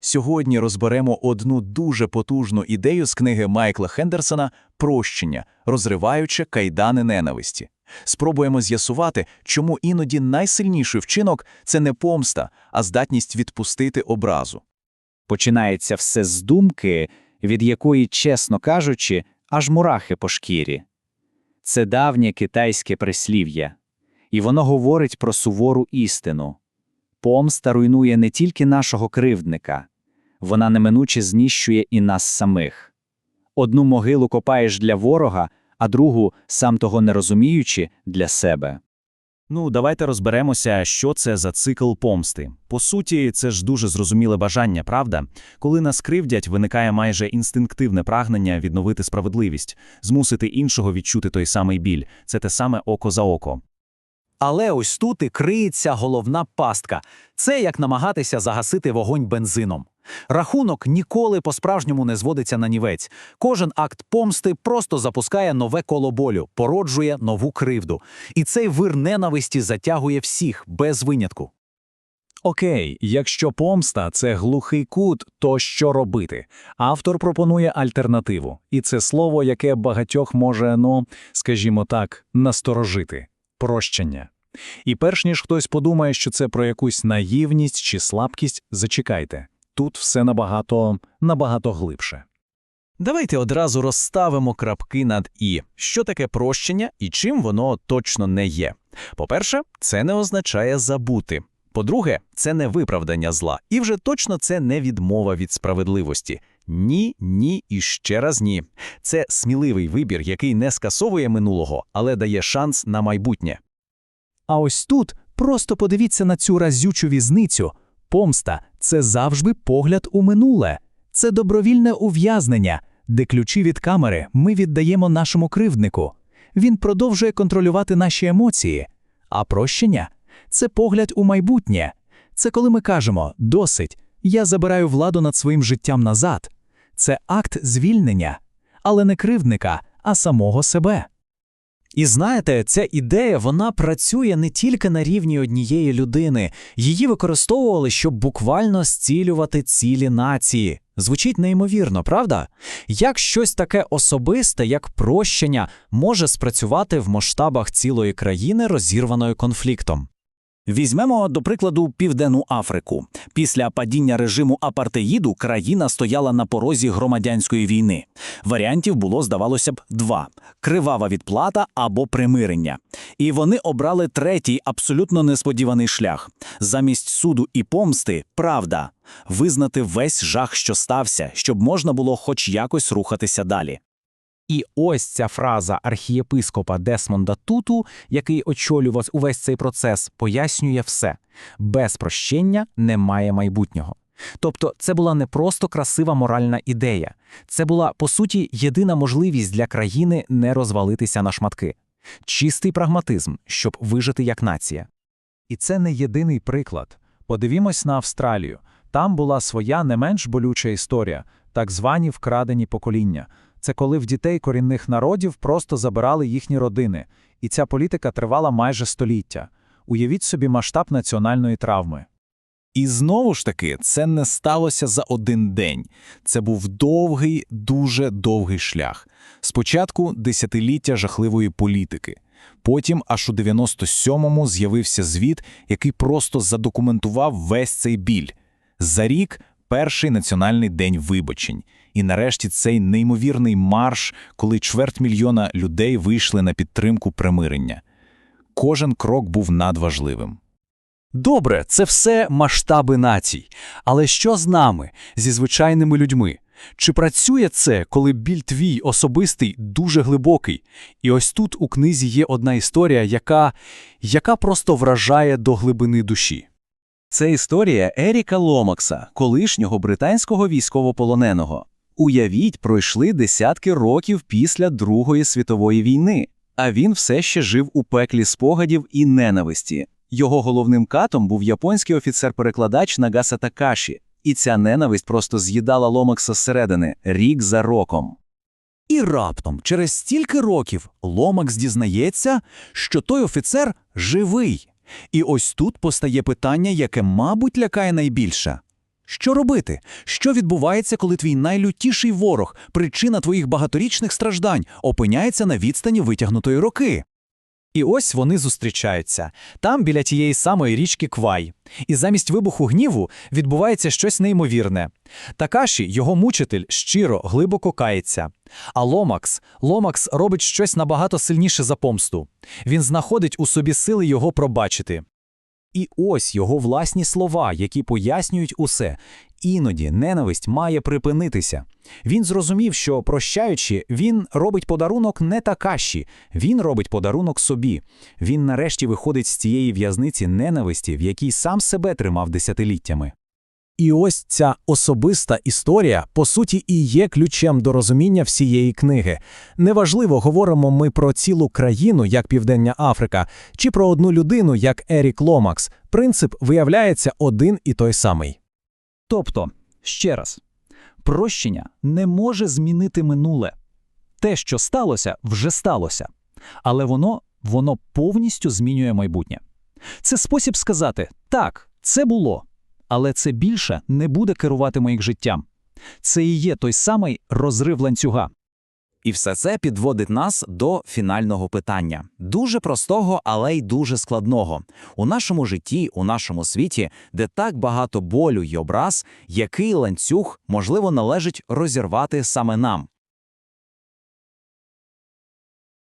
Сьогодні розберемо одну дуже потужну ідею з книги Майкла Хендерсона Прощення, розриваючи кайдани ненависті. Спробуємо з'ясувати, чому іноді найсильніший вчинок це не помста, а здатність відпустити образу. Починається все з думки, від якої, чесно кажучи, аж мурахи по шкірі. Це давнє китайське прислів'я, і воно говорить про сувору істину. Помста руйнує не тільки нашого кривдника, вона неминуче знищує і нас самих. Одну могилу копаєш для ворога, а другу, сам того не розуміючи, для себе. Ну, давайте розберемося, що це за цикл помсти. По суті, це ж дуже зрозуміле бажання, правда? Коли нас кривдять, виникає майже інстинктивне прагнення відновити справедливість, змусити іншого відчути той самий біль. Це те саме око за око. Але ось тут і криється головна пастка. Це як намагатися загасити вогонь бензином. Рахунок ніколи по-справжньому не зводиться на нівець. Кожен акт помсти просто запускає нове коло болю, породжує нову кривду. І цей вир ненависті затягує всіх без винятку. Окей, якщо помста це глухий кут, то що робити? Автор пропонує альтернативу, і це слово, яке багатьох може, ну, скажімо так, насторожити прощення. І перш ніж хтось подумає, що це про якусь наївність чи слабкість, зачекайте. Тут все набагато, набагато глибше. Давайте одразу розставимо крапки над «і». Що таке прощення і чим воно точно не є? По-перше, це не означає забути. По-друге, це не виправдання зла. І вже точно це не відмова від справедливості. Ні, ні і ще раз ні. Це сміливий вибір, який не скасовує минулого, але дає шанс на майбутнє. А ось тут просто подивіться на цю разючу візницю. Помста це завжди погляд у минуле, це добровільне ув'язнення, де ключі від камери ми віддаємо нашому кривднику. Він продовжує контролювати наші емоції. А прощення це погляд у майбутнє. Це коли ми кажемо досить, я забираю владу над своїм життям назад. Це акт звільнення, але не кривдника, а самого себе. І знаєте, ця ідея вона працює не тільки на рівні однієї людини, її використовували, щоб буквально зцілювати цілі нації. Звучить неймовірно, правда? Як щось таке особисте, як прощення, може спрацювати в масштабах цілої країни, розірваної конфліктом? Візьмемо, до прикладу, Південну Африку. Після падіння режиму апартеїду країна стояла на порозі громадянської війни. Варіантів було, здавалося б, два: кривава відплата або примирення. І вони обрали третій, абсолютно несподіваний шлях. Замість суду і помсти правда визнати весь жах, що стався, щоб можна було хоч якось рухатися далі. І ось ця фраза архієпископа Десмонда Туту, який очолював увесь цей процес, пояснює все: без прощення немає майбутнього. Тобто, це була не просто красива моральна ідея, це була по суті єдина можливість для країни не розвалитися на шматки, чистий прагматизм, щоб вижити як нація. І це не єдиний приклад. Подивімось на Австралію. Там була своя не менш болюча історія, так звані вкрадені покоління. Це коли в дітей корінних народів просто забирали їхні родини, і ця політика тривала майже століття. Уявіть собі масштаб національної травми. І знову ж таки, це не сталося за один день. Це був довгий, дуже довгий шлях. Спочатку десятиліття жахливої політики. Потім, аж у 97-му, з'явився звіт, який просто задокументував весь цей біль. За рік перший національний день вибачень. І нарешті цей неймовірний марш, коли чверть мільйона людей вийшли на підтримку примирення. Кожен крок був надважливим. Добре, це все масштаби націй. Але що з нами, зі звичайними людьми? Чи працює це, коли біль твій особистий дуже глибокий? І ось тут у книзі є одна історія, яка, яка просто вражає до глибини душі. Це історія Еріка Ломакса, колишнього британського військовополоненого. Уявіть, пройшли десятки років після Другої світової війни, а він все ще жив у пеклі спогадів і ненависті. Його головним катом був японський офіцер-перекладач Нагаса Такаші, і ця ненависть просто з'їдала Ломакса зсередини рік за роком. І раптом, через стільки років, Ломакс дізнається, що той офіцер живий. І ось тут постає питання, яке, мабуть, лякає найбільше. Що робити? Що відбувається, коли твій найлютіший ворог, причина твоїх багаторічних страждань, опиняється на відстані витягнутої руки? І ось вони зустрічаються. Там біля тієї самої річки Квай. І замість вибуху гніву відбувається щось неймовірне. Такаші, його мучитель, щиро, глибоко кається. А Ломакс, Ломакс робить щось набагато сильніше за помсту. Він знаходить у собі сили його пробачити. І ось його власні слова, які пояснюють усе. Іноді ненависть має припинитися. Він зрозумів, що, прощаючи, він робить подарунок не Такаші, він робить подарунок собі. Він нарешті виходить з цієї в'язниці ненависті, в якій сам себе тримав десятиліттями. І ось ця особиста історія, по суті, і є ключем до розуміння всієї книги. Неважливо, говоримо ми про цілу країну, як Південня Африка, чи про одну людину, як Ерік Ломакс. Принцип виявляється один і той самий. Тобто, ще раз, прощення не може змінити минуле. Те, що сталося, вже сталося. Але воно, воно повністю змінює майбутнє. Це спосіб сказати: так, це було, але це більше не буде керувати моїм життям. Це і є той самий розрив ланцюга. І все це підводить нас до фінального питання. Дуже простого, але й дуже складного. У нашому житті, у нашому світі, де так багато болю й образ, який ланцюг, можливо, належить розірвати саме нам.